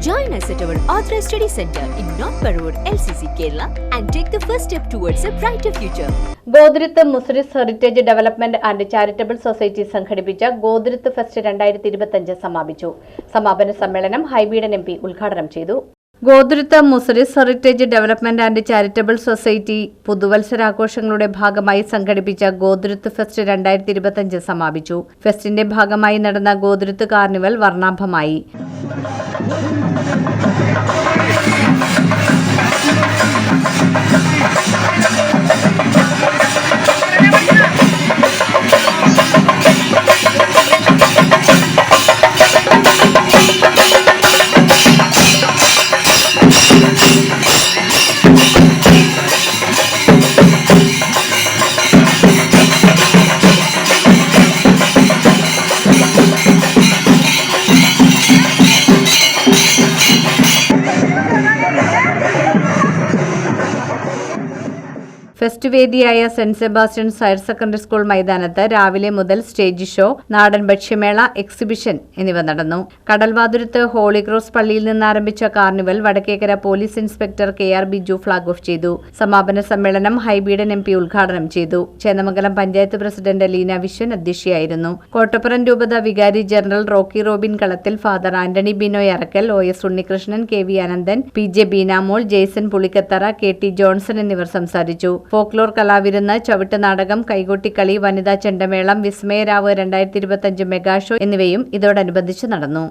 Join us at our Authorized Study Center in North Parur, LCC, Kerala, and take the first step towards a brighter future. Gothuruth Muziris heritage development and charitable society സംഘടിപ്പിച്ച Gothuruth fest രണ്ടായിരത്തി ഇരുപത്തിയഞ്ച് സമാപിച്ചു. സമാപന സമ്മേളനം Hibi Eden M P ഉദ്ഘാടനം ചെയ്തു. Gothuruth Muziris heritage development and charitable society പുതുവത്സരാഘോഷങ്ങളുടെ ഭാഗമായി സംഘടിപ്പിച്ച ഗോദ്രിത്ത് ഫെസ്റ്റ് രണ്ടായിരത്തി ഇരുപത്തിയഞ്ച് സമാപിച്ചു. ഫെസ്റ്റിന്റെ ഭാഗമായി നടന്ന ഗോദ്രിത്ത് കാർണിവൽ വർണാഭമായി. Thank you. ഫെസ്റ്റ് വേദിയായ Saint Sebastian's higher secondary school മൈതാനത്ത് രാവിലെ മുതൽ സ്റ്റേജ് ഷോ നാടൻ ഭക്ഷ്യമേള എക്സിബിഷൻ എന്നിവ നടന്നു. കടൽവാതുരത്ത് ഹോളി ക്രോസ് പള്ളിയിൽ നിന്ന് ആരംഭിച്ച carnival Vadakkekara police inspector K R Biju flag off ചെയ്തു. സമാപന സമ്മേളനം ഹൈബീഡൻ എം പി ഉദ്ഘാടനം ചെയ്തു. ചേന്നമംഗലം പഞ്ചായത്ത് പ്രസിഡന്റ് ലീന വിശ്വൻ അധ്യക്ഷയായിരുന്നു. കോട്ടപ്പുറം രൂപത വികാരി ജനറൽ റോക്കി റോബിൻ കളത്തിൽ father Antony Binoy Arakkal O S Unnikrishnan K V Ananthan P J Beenamol Jason Pulikkathara K T Johnson എന്നിവർ സംസാരിച്ചു. ഫോക്ലോർ കലാവിരുന്ന് ചവിട്ട് നാടകം കൈകൊട്ടിക്കളി വനിതാ ചെണ്ടമേളം വിസ്മയരാവ് രണ്ടായിരത്തി ഇരുപത്തിയഞ്ച് മെഗാ ഷോ എന്നിവയും ഇതോടനുബന്ധിച്ച് നടന്നു.